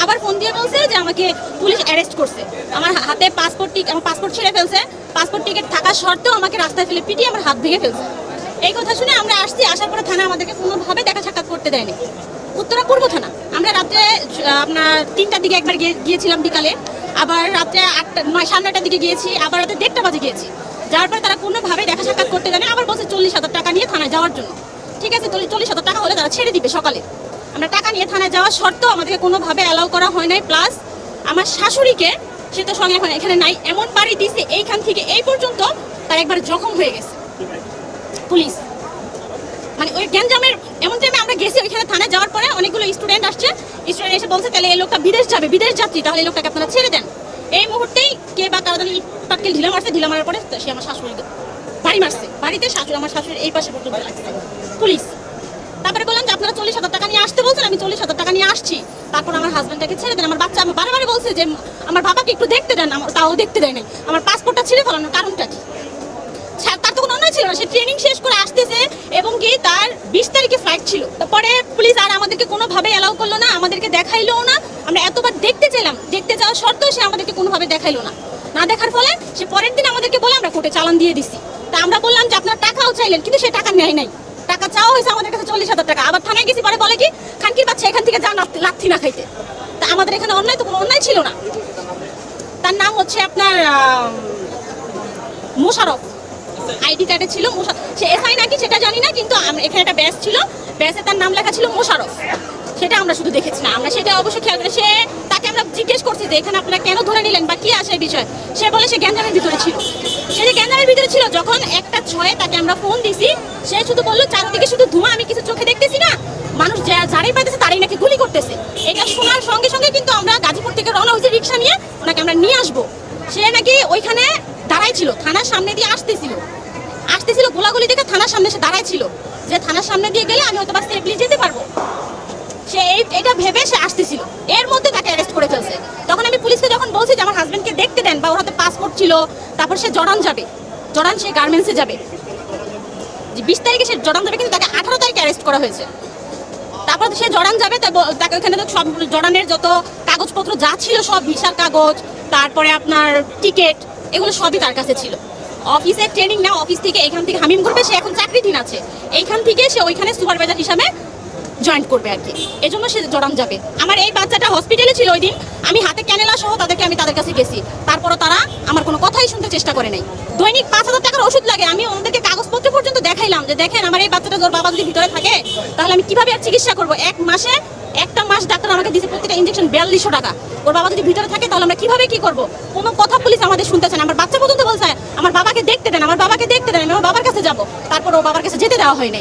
আবার ফোন দিয়ে বলছে যে আমাকে পুলিশ অ্যারেস্ট করছে। আমার হাতে পাসপোর্ট টিক আমার পাসপোর্ট ছেড়ে ফেলছে। পাসপোর্ট টিকিট থাকা সত্ত্বেও আমাকে রাস্তায় ফেলে পিটিয়ে আমার হাত ভেঙে ফেলছে। এই কথা শুনে আমরা আসছি, আসার পরে থানা আমাদেরকে কোনোভাবে দেখা সাক্ষাৎ করতে দেয়নি। উত্তরা পূর্ব থানা। আমরা রাত্রে আপনার তিনটার দিকে একবার গিয়ে- গিয়েছিলাম বিকালে। আবার রাত্রে আটটা নয়, সাড়ে নয়টার দিকে গিয়েছি। আবার রাতে দেড়টা বাজে গিয়েছি। যাওয়ার পরে তারা কোনোভাবে দেখা সাক্ষাৎ করতে দেয়নি। আবার বলছে চল্লিশ হাজার টাকা নিয়ে থানায় যাওয়ার জন্য। ঠিক আছে, চল্লিশ হাজার টাকা হলে তারা ছেড়ে দিবে সকালে। আমরা টাকা নিয়ে থানায় যাওয়া শর্ত আমাদেরকে কোনোভাবে অ্যালাউ করা হয় নাই। প্লাস আমার শাশুড়িকে সে তো সঙ্গে এখন এখানে নাই, এমন বাড়ি দিছে এইখান থেকে এই পর্যন্ত তার একবার জখম হয়ে গেছে। পুলিশ মানে ওই গ্যাঞ্জামের, এমন টাইমে আমরা গেছি ওইখানে থানায় যাওয়ার পরে অনেকগুলো স্টুডেন্ট আসছে। স্টুডেন্ট এসে বলছে, তাহলে এই লোকটা বিদেশ যাবে, বিদেশ যাত্রী, তাহলে এই লোকটাকে আপনারা ছেড়ে দেন। এই মুহূর্তেই কে বা কারও জানি পাটকেল ঢিলা মারছে, ঢিলা মারার পরে সে আমার শাশুড়ি বাড়ি মারছে। বাড়িতে শাশুড়ি, আমার শাশুড়ি এই পাশে পর্যন্ত লাগছে পুলিশ তারপরে বললাম যে, আপনারা চল্লিশ হাজার টাকা নিয়ে আসতে বলছেন, আমি চল্লিশ হাজার টাকা নিয়ে আসছি। তারপর আমার হাজব্যান্ডটাকে ছেড়ে দেন। আমার বাচ্চা, আমার বারে বলছে যে, আমার বাবাকে একটু দেখতে দেন, আমার তাও দেখতে দেয় নাই। আমার পাসপোর্টটা ছিঁড়ে ফেলানোর কারণটা কি? তার তো কোনো অন্যায় ছিল না। সে ট্রেনিং শেষ করে আসতেছে এবং কি তার বিশ তারিখে ফ্লাইট ছিল। তারপরে পুলিশ আর আমাদেরকে কোনোভাবে অ্যালাউ করল না, আমাদেরকে দেখাইলো না। আমরা এতবার দেখতে চাইলাম, দেখতে যাওয়া সত্ত্বেও সে আমাদেরকে কোনোভাবে দেখাইলো না। না দেখার ফলে সে পরের দিন আমাদেরকে বলে, আমরা কোর্টে চালান দিয়ে দিছি। তা আমরা বললাম যে, আপনার টাকাও চাইলেন, কিন্তু সে টাকা নেয় নাই। চাওয়া হয়েছে আমাদের কাছে চল্লিশ হাজার টাকা। আবার থানায় গেছি, পরে বলে কি, খানকির বাচ্চা এখান থেকে যা লাথি- না খাইতে। তা আমাদের এখানে অন্যায় তো কোনো অন্যায় ছিল না। তার নাম হচ্ছে আপনার মোশারফ। আইডি কার্ডে ছিল সে এসআই নাকি সেটা জানি না, কিন্তু এখানে একটা ব্যাস ছিল। ব্যাসে তার নাম লেখা ছিল মোশারফ। সেটা আমরা শুধু দেখেছি না। আমরা সেটা অবশ্যই খেয়াল করে সে তাকে আমরা জিজ্ঞেস করছি যে এখানে আপনারা কেন ধরে নিলেন বা কি আসে বিষয়। সে বলে সে গ্যাঞ্জামের ভিতরে ছিল। সে যে গ্যাঞ্জামের ভিতরে ছিল, যখন একটা ছয়ে তাকে আমরা ফোন দিছি, সে শুধু বলল চারদিকে শুধু ধোঁয়া আমি কিছু চোখে দেখতেছি না মানুষ যা যারাই পাইতেছে তারাই নাকি গুলি করতেছে এটা শোনার সঙ্গে সঙ্গে কিন্তু আমরা গাজীপুর থেকে রওনা হয়েছি রিক্সা নিয়ে ওনাকে আমরা নিয়ে আসব? সে নাকি ওইখানে দাঁড়াই ছিল, থানার সামনে দিয়ে আসতেছিল। আসতেছিল গোলাগুলি দেখে থানার সামনে সে দাঁড়াই ছিল। যে থানার সামনে দিয়ে গেলে আমি হয়তো বা সেফলি যেতে পারব। সে এটা ভেবে সে আসতেছিল। এর মধ্যে তাকে অ্যারেস্ট করে ফেলছে। তখন আমি পুলিশকে যখন বলছি যে আমার হাজব্যান্ডকে দেখতে দেন, বা ওর হাতে পাসপোর্ট ছিল, তারপর সে জড়ান যাবে। জড়ান সে গার্মেন্টসে যাবে। বিশ তারিখে সে জড়ান যাবে, কিন্তু তাকে আঠারো তারিখে অ্যারেস্ট করা হয়েছে। তারপর সে জড়ান যাবে তাকে ওখানে তো সব জড়ানের যত কাগজপত্র যা ছিল সব ভিসার কাগজ, তারপরে আপনার টিকিট, এগুলো সবই তার কাছে ছিল। অফিসের ট্রেনিং না অফিস থেকে এখান থেকে হামিম করবে সে এখন চাকরিধীন আছে। এইখান থেকে সে ওইখানে সুপারভাইজার হিসাবে জয়েন করবে আর কি। এই জন্য সে জড়ান যাবে। আমার এই বাচ্চাটা হসপিটালে ছিল ওই দিন, আমি হাতে ক্যানেলা সহ তাদেরকে আমি তাদের কাছে গেছি। তারপরও তারা আমার কোনো কথাই শুনতে চেষ্টা করে নাই। দৈনিক পাঁচ হাজার টাকার ওষুধ লাগে, আমি ওনাদেরকে কাগজপত্র পর্যন্ত দেখাইলাম যে দেখেন আমার এই বাচ্চাটা ওর বাবা যদি ভিতরে থাকে, তাহলে আমি কীভাবে চিকিৎসা করব? এক মাসে, একটা মাস ডাক্তার আমাকে দিয়েছে প্রত্যেকটা ইঞ্জেকশন বিয়াল্লিশশো টাকা। ওর বাবা যদি ভিতরে থাকে, তাহলে আমরা কীভাবে কি করব? কোনো কথা পুলিশ আমাদের শুনতে চান আমার বাচ্চা পর্যন্ত বলছে, আমার বাবাকে দেখতে দেন, আমার বাবাকে দেখতে দেন, আমি আমার বাবার কাছে যাব। তারপর ওর বাবার কাছে যেতে দেওয়া হয়নি